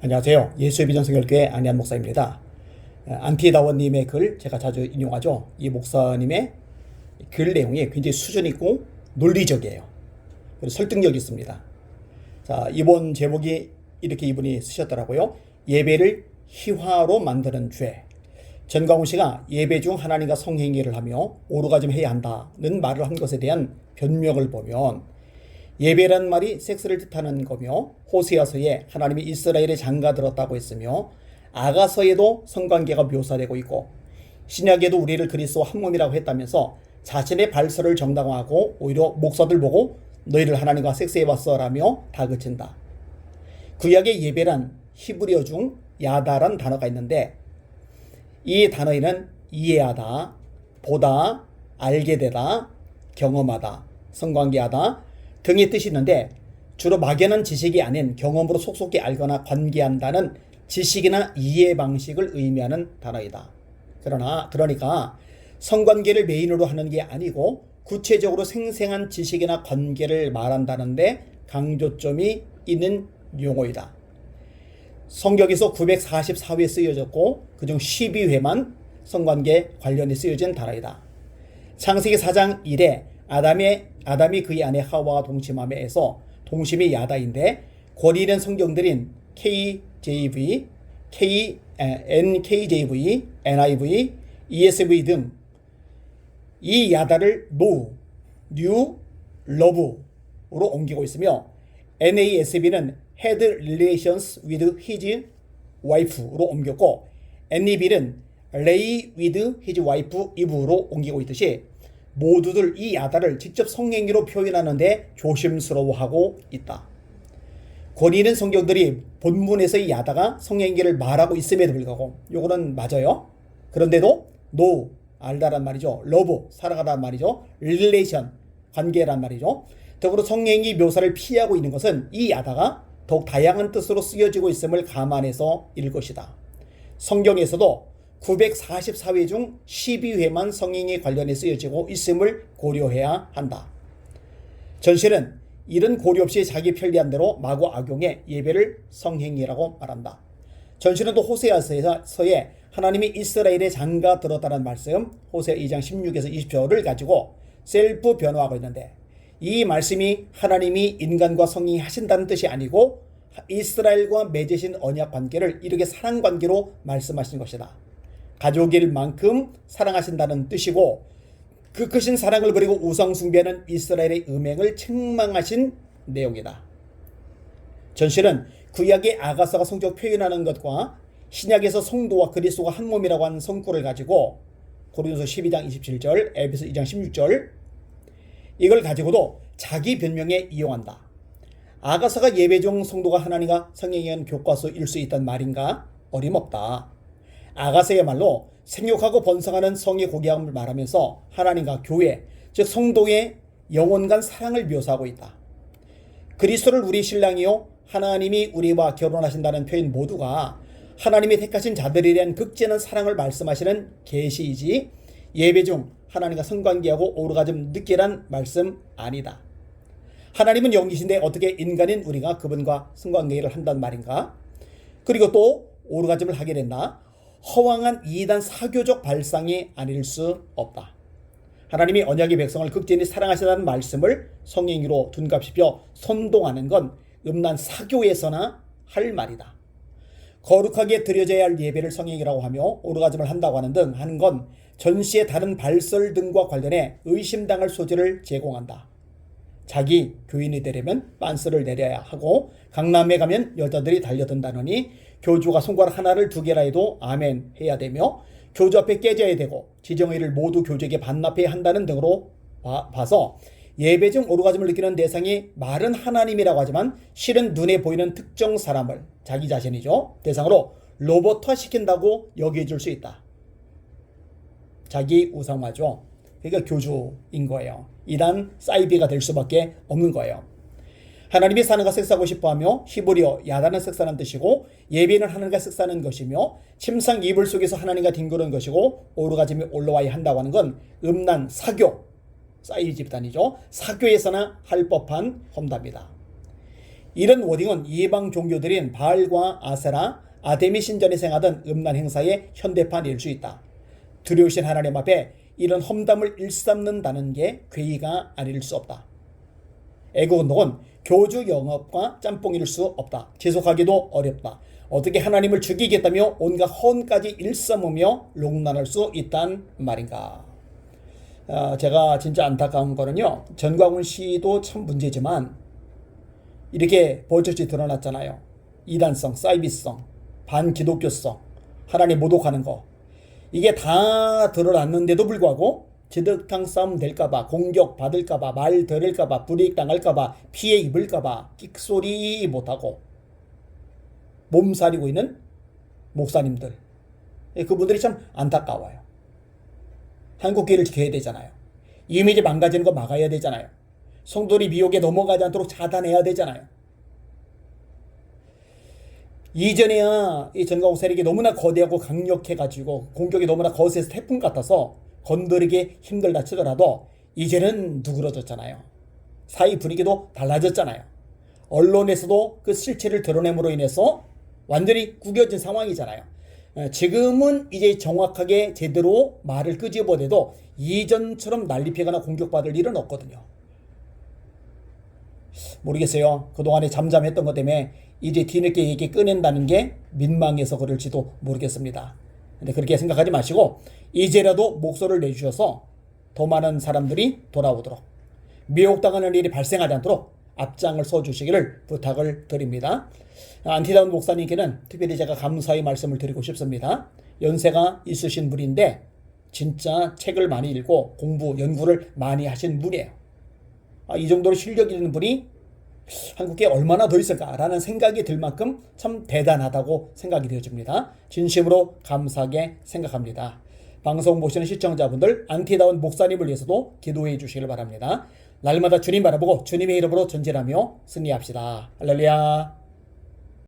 안녕하세요. 예수의 비전 성결교회 안희한 목사입니다. 안티다원님의 글 제가 자주 인용하죠. 이 목사님의 글 내용이 굉장히 수준 있고 논리적이에요. 그리고 설득력 있습니다. 자 이번 제목이 이렇게 이분이 쓰셨더라고요. 예배를 희화로 만드는 죄. 전광훈 씨가 예배 중 하나님과 성행위를 하며 오르가즘 해야 한다는 말을 한 것에 대한 변명을 보면 예배란 말이 섹스를 뜻하는 거며 호세아서에 하나님이 이스라엘에 장가들었다고 했으며 아가서에도 성관계가 묘사되고 있고 신약에도 우리를 그리스도 한 몸이라고 했다면서 자신의 발설을 정당화하고 오히려 목사들 보고 너희를 하나님과 섹스해봤어라며 다그친다. 구약의 예배란 히브리어 중 야다란 단어가 있는데 이 단어에는 이해하다, 보다, 알게 되다, 경험하다, 성관계하다 등의 뜻이 있는데 주로 막연한 지식이 아닌 경험으로 속속히 알거나 관계한다는 지식이나 이해 방식을 의미하는 단어이다. 그러나 그러니까 성관계를 메인으로 하는 게 아니고 구체적으로 생생한 지식이나 관계를 말한다는데 강조점이 있는 용어이다. 성경에서 944회 쓰여졌고 그중 12회만 성관계 관련이 쓰여진 단어이다. 창세기 4장 1에 아담의 아담이 그의 아내 하와와 동침함에서 동심이 야다인데 권위 있는 성경들인 KJV, K, NKJV, NIV, ESV 등 이 야다를 노, 뉴, 러브로 옮기고 있으며 NASB는 had relations with his wife로 옮겼고 NEB는 lay with his wife 이브로 옮기고 있듯이 모두들 이 야다를 직접 성행위로 표현하는데 조심스러워하고 있다. 권위 있는 성경들이 본문에서 이 야다가 성행위를 말하고 있음에도 불구하고 요거는 맞아요. 그런데도 노 알다란 말이죠. 러브 사랑하다는 말이죠. 릴레이션 관계란 말이죠. 더불어 성행위 묘사를 피하고 있는 것은 이 야다가 더욱 다양한 뜻으로 쓰여지고 있음을 감안해서 일 것이다. 성경에서도 944회 중 12회만 성행에 관련해 쓰여지고 있음을 고려해야 한다. 전시는 이런 고려 없이 자기 편리한 대로 마구 악용해 예배를 성행위라고 말한다. 전시는 또 호세아서에 하나님이 이스라엘에 장가 들었다는 말씀 호세 2장 16에서 20절을 가지고 셀프 변화하고 있는데 이 말씀이 하나님이 인간과 성행위 하신다는 뜻이 아니고 이스라엘과 맺으신 언약 관계를 이렇게 사랑 관계로 말씀하신 것이다. 가족일 만큼 사랑하신다는 뜻이고 그 크신 사랑을 그리고 우상 숭배하는 이스라엘의 음행을 책망하신 내용이다. 전시는 구약의 아가서가 성적 표현하는 것과 신약에서 성도와 그리스도가 한 몸이라고 하는 성구를 가지고 고린도서 12장 27절, 에베소 2장 16절 이걸 가지고도 자기 변명에 이용한다. 아가서가 예배 중 성도가 하나님과 성령의 교과서일 수 있단 말인가? 어림없다. 아가서야말로 생육하고 번성하는 성의 고귀함을 말하면서 하나님과 교회, 즉 성도의 영원 간 사랑을 묘사하고 있다. 그리스도를 우리 신랑이요 하나님이 우리와 결혼하신다는 표현 모두가 하나님이 택하신 자들에 대한 극진한 사랑을 말씀하시는 계시이지 예배 중 하나님과 성관계하고 오르가즘 늦게란 말씀 아니다. 하나님은 영이신데 어떻게 인간인 우리가 그분과 성관계를 한단 말인가? 그리고 또 오르가즘을 하게 된다. 허황한 이단 사교적 발상이 아닐 수 없다. 하나님이 언약의 백성을 극진히 사랑하시다는 말씀을 성행위로 둔갑시켜 선동하는 건 음란 사교에서나 할 말이다. 거룩하게 드려져야 할 예배를 성행이라고 하며 오르가즘을 한다고 하는 등 하는 건 전시의 다른 발설 등과 관련해 의심당할 소지를 제공한다. 자기 교인이 되려면 빤스를 내려야 하고 강남에 가면 여자들이 달려든다느니 교주가 손가락 하나를 두 개라 해도 아멘 해야 되며 교주 앞에 깨져야 되고 지정의를 모두 교주에게 반납해야 한다는 등으로 봐, 봐서 예배 중 오르가즘을 느끼는 대상이 말은 하나님이라고 하지만 실은 눈에 보이는 특정 사람을 자기 자신이죠 대상으로 로봇화 시킨다고 여겨줄 수 있다. 자기 우상화죠. 그러니까 교주인 거예요. 이단 사이비가 될 수밖에 없는 거예요. 하나님이 사는가 섹스하고 싶어하며 히브리어 야다는 섹스하는 뜻이고 예배는 하나님과 섹스하는 것이며 침상 이불 속에서 하나님과 뒹구는 것이고 오르가즘이 올라와야 한다고 하는 건 음란 사교 사이 집단이죠. 사교에서나 할 법한 험담이다. 이런 워딩은 이방 종교들인 바알과 아세라, 아데미 신전에 생하던 음란 행사의 현대판일 수 있다. 두려우신 하나님 앞에 이런 험담을 일삼는다는 게 괴이가 아닐 수 없다. 애국운동은 교주 영업과 짬뽕일 수 없다. 지속하기도 어렵다. 어떻게 하나님을 죽이겠다며 온갖 헌까지 일삼으며 롱난할 수 있단 말인가. 아, 제가 진짜 안타까운 거는요. 전광훈 씨도 참 문제지만 이렇게 버젓이 드러났잖아요. 이단성, 사이비성, 반기독교성, 하나님 모독하는 거. 이게 다 드러났는데도 불구하고 지득탕 싸움 될까봐, 공격 받을까봐, 말 들을까봐, 불이익 당할까봐, 피해 입을까봐, 끽소리 못하고 몸살이고 있는 목사님들. 예, 그분들이 참 안타까워요. 한국교회를 지켜야 되잖아요. 이미지 망가지는 거 막아야 되잖아요. 성도리 미혹에 넘어가지 않도록 차단해야 되잖아요. 이전에야 이 전가옥 세력이 너무나 거대하고 강력해가지고 공격이 너무나 거세서 태풍 같아서 건드리기 힘들다 치더라도 이제는 누그러졌잖아요. 사회 분위기도 달라졌잖아요. 언론에서도 그 실체를 드러냄으로 인해서 완전히 구겨진 상황이잖아요. 어, 지금은 이제 정확하게 제대로 말을 끄집어내도 이전처럼 난리피거나 공격받을 일은 없거든요. 모르겠어요. 그동안에 잠잠했던 것 때문에 이제 뒤늦게 얘기 꺼낸다는 게 민망해서 그럴지도 모르겠습니다. 근데 그렇게 생각하지 마시고 이제라도 목소리를 내주셔서 더 많은 사람들이 돌아오도록 미혹당하는 일이 발생하지 않도록 앞장을 서주시기를 부탁을 드립니다. 안티다운 목사님께는 특별히 제가 감사의 말씀을 드리고 싶습니다. 연세가 있으신 분인데 진짜 책을 많이 읽고 공부, 연구를 많이 하신 분이에요. 아, 이 정도로 실력 있는 분이 한국에 얼마나 더 있을까라는 생각이 들 만큼 참 대단하다고 생각이 되어집니다. 진심으로 감사하게 생각합니다. 방송 보시는 시청자분들 안티다운 목사님을 위해서도 기도해 주시길 바랍니다. 날마다 주님 바라보고 주님의 이름으로 전진하며 승리합시다. 할렐루야.